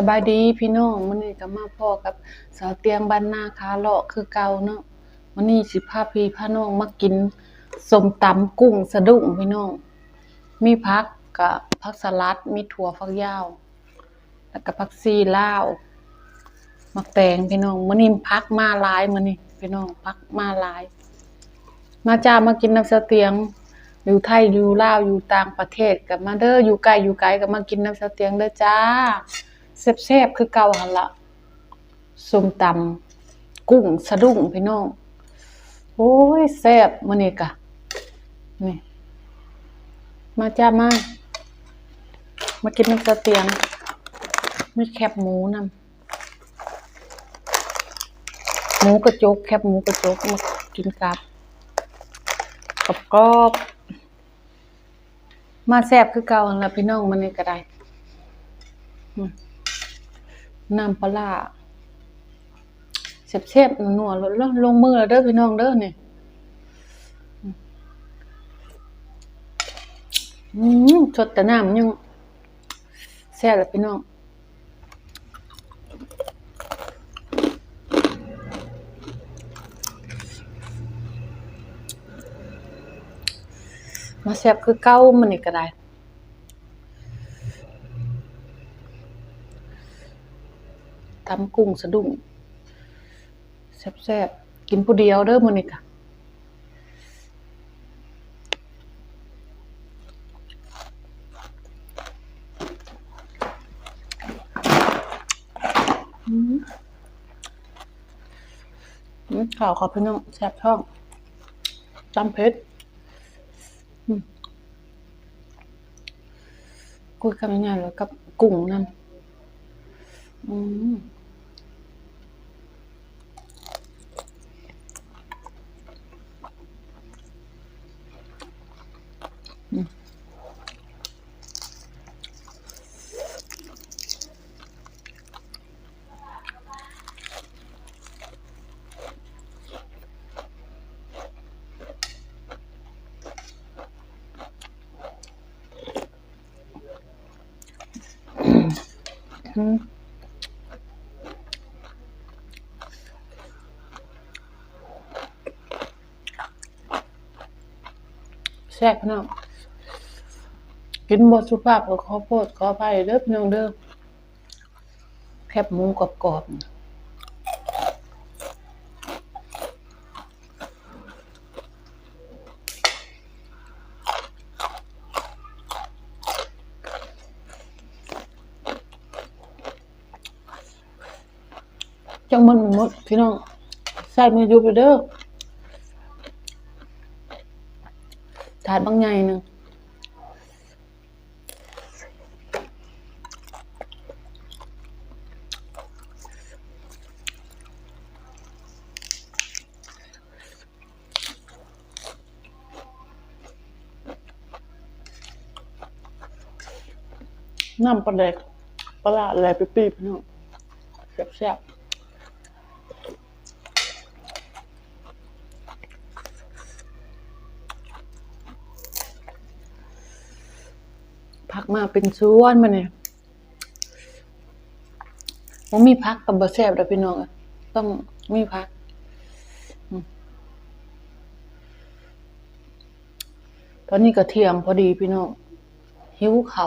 สบายดีพี่น้องมื้อนี้ก็มาพ้อกับสาวเตียงบ้านนาคาเลาะคือเก่าเนาะมื้อนี้สิพาพี่พาน้องมากินส้มตำกุ้งสะดุ้งพี่น้อง มีผักกับผักสลัดมีถั่วฝักยาว แล้วก็ผักชีลาวมักแตงพี่น้องมื้อนี้ผักมาหลายมื้อนี้พี่น้องผักมาหลาย มาจ้ามากินน้ำสเตียงอยู่ไทยอยู่ลาวอยู่ต่างประเทศก็มาเด้ออยู่ไกลอยู่ไกลก็มากินน้ำสเตียงเด้อจ้า แซ่บๆคือเก่าหันละส้มตำกุ้งสะดุ้งพี่น้อง โอ้ยแซ่บมื้อนี้กะนี่ มาจ้ามามากินน้ำสาเตียงมีแคบหมูนำหมูกระจก แคบหมูกระจกมากินกับกับกรอบมาแซ่บคือเก่าหั่นล่ะพี่น้องมื้อนี้ก็ได้อืม น้ำปลาร้าแซ่บๆนัวๆลดลงมือแล้วเด้อพี่น้องเด้อเนี่อืมสดแต่น้ำยังแซ่บแล้วพี่น้องมาแซ่บคือเก่ามื้อนี้ก็ได้ ตำกุ้งสะดุ้งแซ่บๆกินผู้เดียวเด้อมื้อนี้ค่ะอืมอืมข้าวขอบพี่น้องแซ่บท้องจำเผ็ดอืมกุยคำง่ายๆแล้วกับกุ้งนำอืม แซ่บเนาะกินบดสุภาพกับข้อโพดขออภัยเด้อพี่น้องเด้อแคบหมูกรอบๆ จังมันหมดพี่น้องใส่มือยุบเด้อถาดบางใหญ่หนึ่งน้ำปลาแดกปลาอะไรไปปีบๆพี่น้องแซ่บๆ พักมาเป็นส่วนมาเนี่ยมันมีพักกับบะแซบเด้อพี่น้องต้องมีพักตอนนี้ก็เที่ยงพอดีพี่น้องหิวเข้า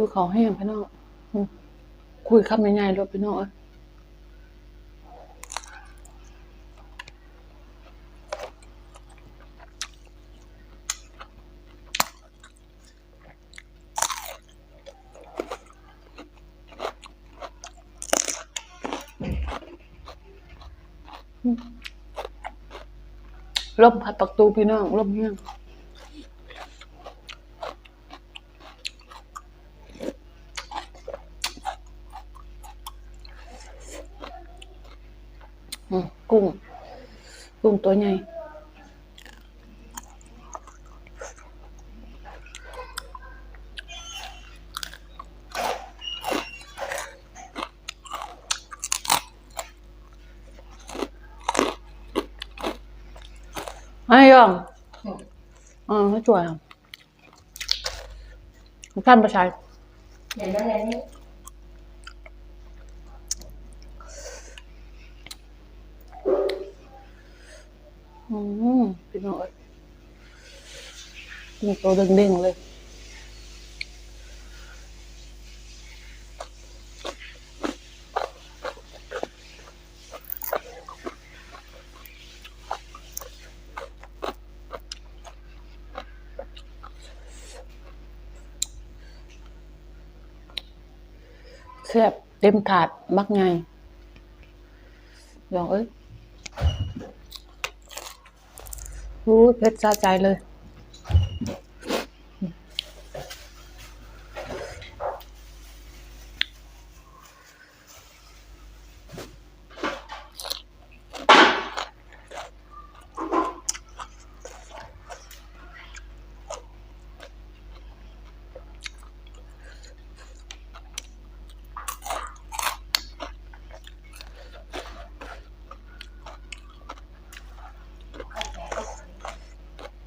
อยู่เขาแห้งพี่น้องคุยคำง่ายๆรถพี่น้องอ้ยอืมลมพัดประตูพี่น้องลมแห้ง อืมกุ้ง กุ้งตัวใหญ่哎呀，嗯，他做呀，你看不出来。 อืมพี่น้อยมีตัวเด้งๆเลยแซ่บเต็มถาดมักไงยองเอ้ย รู้เพชรสะใจเลย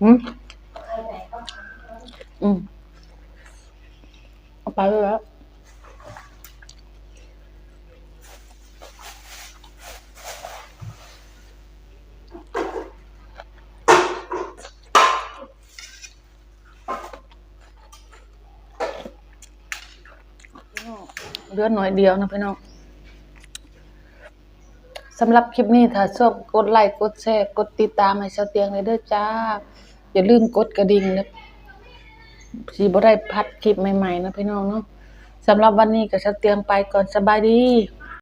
อืมอืมเอาไปเลยแล้วเลือดหน่อยเดียวนะพี่น้องสำหรับคลิปนี้ถ้าชอบกดไลค์กดแชร์กดติดตามให้เสาเตียงเลยเด้อจ้า อย่าลืมกดกระดิ่งนะสีบ่ได้พัดคลิปใหม่ๆนะพี่น้องเนาะสำหรับวันนี้ก็เสาเตียงไปก่อนสบายดี